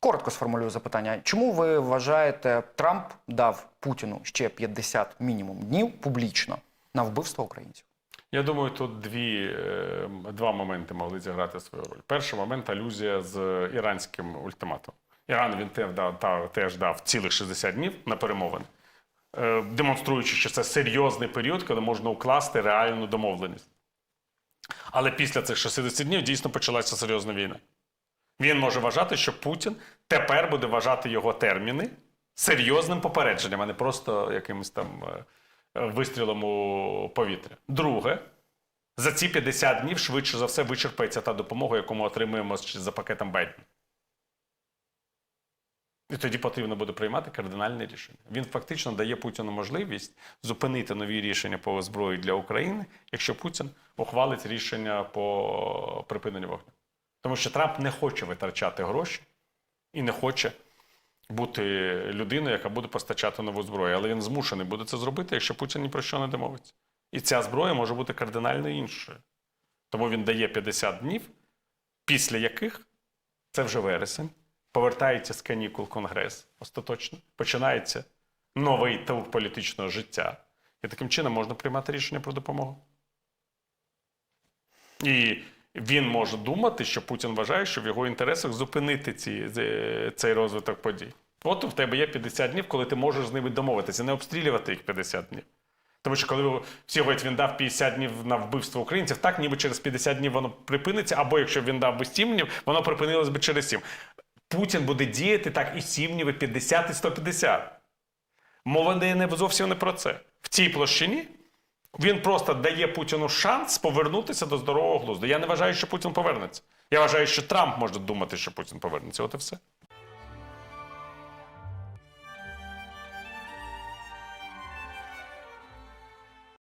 Коротко сформулюю запитання. Чому ви вважаєте, Трамп дав Путіну ще 50 мінімум днів публічно на вбивство українців? Я думаю, тут дві, е, два моменти могли зіграти свою роль. Перший момент алюзія з іранським ультиматумом. Іран він теж дав, теж дав цілих 60 днів на перемовини, е, демонструючи, що це серйозний період, коли можна укласти реальну домовленість. Але після цих 60 днів дійсно почалася серйозна війна. Він може вважати, що Путін тепер буде вважати його терміни серйозним попередженням, а не просто якимось там е, вистрілом у повітря. Друге, за ці 50 днів швидше за все вичерпається та допомога, яку ми отримуємо за пакетом Байдена. І тоді потрібно буде приймати кардинальне рішення. Він фактично дає Путіну можливість зупинити нові рішення по зброї для України, якщо Путін ухвалить рішення по припиненню вогню. Тому що Трамп не хоче витрачати гроші і не хоче бути людиною, яка буде постачати нову зброю. Але він змушений буде це зробити, якщо Путін ні про що не домовиться. І ця зброя може бути кардинально іншою. Тому він дає 50 днів, після яких це вже вересень, повертається з канікул Конгрес остаточно, починається новий тур політичного життя. І таким чином можна приймати рішення про допомогу. І він може думати, що Путін вважає, що в його інтересах зупинити ці, цей розвиток подій. От в тебе є 50 днів, коли ти можеш з ними домовитися, не обстрілювати їх 50 днів. Тому що коли всі говорять, він дав 50 днів на вбивство українців, так ніби через 50 днів воно припиниться, або якщо він дав би 7 днів, воно припинилось би через 7. Путін буде діяти так і 7 днів, і 50, і 150. Мова не зовсім не про це. В цій площині він просто дає Путіну шанс повернутися до здорового глузду. Я не вважаю, що Путін повернеться. Я вважаю, що Трамп може думати, що Путін повернеться. От і все.